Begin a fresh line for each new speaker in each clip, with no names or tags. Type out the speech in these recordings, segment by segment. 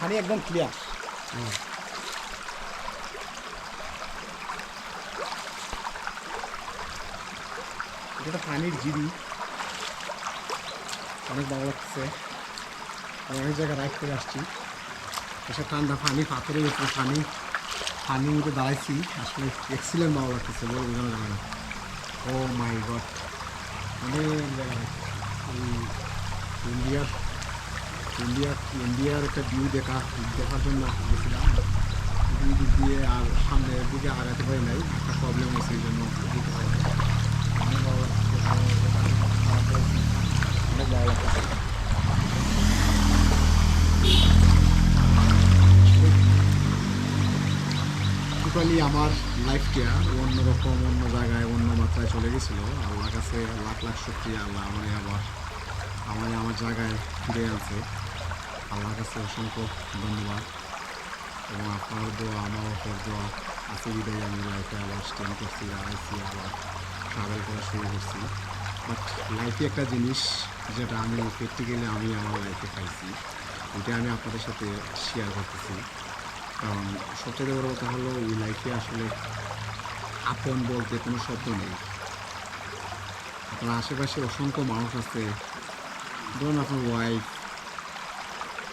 পানি একদম ক্লিয়ার এটা পানির জিরি। অনেক ভালো লাগছে। অনেক জায়গায় রাইড করে আসছি। এসব ঠান্ডা পানি, পাথরের উপরে পানি পানির মধ্যে দাঁড়াইছি। আসলে এক্সিলেন্ট ভালো লাগতেছে, বলে বোঝানো যাবে না। ও মাই গড অনেক ইন্ডিয়ার ইন্ডিয়ার ইন্ডিয়ার একটা ভিউ দেখা দেখার জন্য গেছিলাম। দিক দিয়ে আর সামনের দিকে আগাতে পারি নাই, একটা প্রবলেম হয়েছে এই জন্য যেতে পারি আমার লাইফটা অন্যরকম অন্য জায়গায়, অন্য মাত্রায় চলে গেছিল। আল্লাহ কাছে লাখ লাখ শুক্রিয়া, আল্লাহ আমার আবার আমার আমার জায়গায় ফিরে আনছে। আল্লাহর কাছে অসংখ্য ধন্যবাদ। এবং আপনার দোয়া, আমার ওপর দোয়া আছে বিদায়। আমি লাইফে আবার স্ট্যান্ড করছি আইসি আবার ট্রাভেল করা শুরু করছি। বাট লাইফে একটা জিনিস যেটা আমি প্র্যাকটিক্যালি আমি আমার লাইফে পাইছি, এটা আমি আপনাদের সাথে শেয়ার করতেছি। কারণ সবচেয়ে বড় কথা হলো, এই লাইফে আসলে আপন বলতে কোনো শব্দ নেই। আপনার আশেপাশে অসংখ্য মানুষ আছে। ধরুন আপনার ওয়াইফ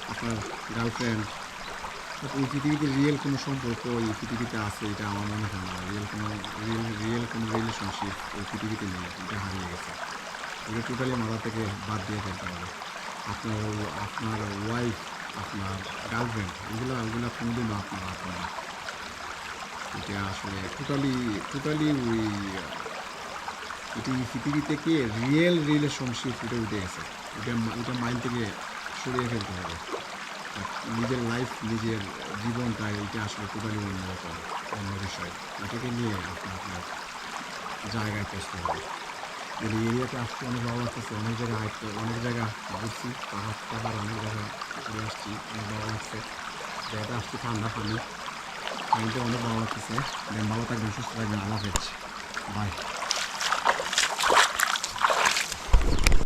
আপনার গার্লফ্রেন্ড এই পৃথিবীতে রিয়েল কোনো সম্পর্ক, এই পৃথিবীতে আছে, এটা আমার মনে হয় না। রিয়েল কোনো রিয়েল রিয়েল কোনো রিলেশনশিপ এই পৃথিবীতে নেই, এটা হারিয়ে গেছে। এটা টোটালি মাথা থেকে বাদ দিয়ে ফেলতে হবে। আপনার আপনার ওয়াইফ আপনার গার্লফ্রেন্ড এগুলো ওগুলো কোনোদিনও আপনার আপনার না এটা আসলে টোটালি টোটালি ওই এটি পৃথিবী থেকে রিয়েল রিলেশনশিপ এটা উঠে গেছে। এটা এটা মাইন্ড থেকে সরিয়ে ফেলতে হবে। নিজের লাইফ নিজের জীবনটা এটা আসলে টোটালি অন্যরকম, অন্য বিষয়। এটাকে নিয়ে আপনার আপনার জায়গায় পৌঁছতে হবে এই এরিয়াতে আসতে অনেক ভালো লাগতেছে, অনেক জায়গায় হাইট অনেক জায়গা ঘুরছি, পাহাড় পাহাড় অনেক জায়গা ঘুরে আসছি, অনেক ভালো লাগছে। জায়গাটা আসছি ঠান্ডা পানি। পানিতে অনেক ভালো লাগতেছে। ভালো থাকবেন, সুস্থ থাকবেন। আল্লাহ হাফেজ। বাই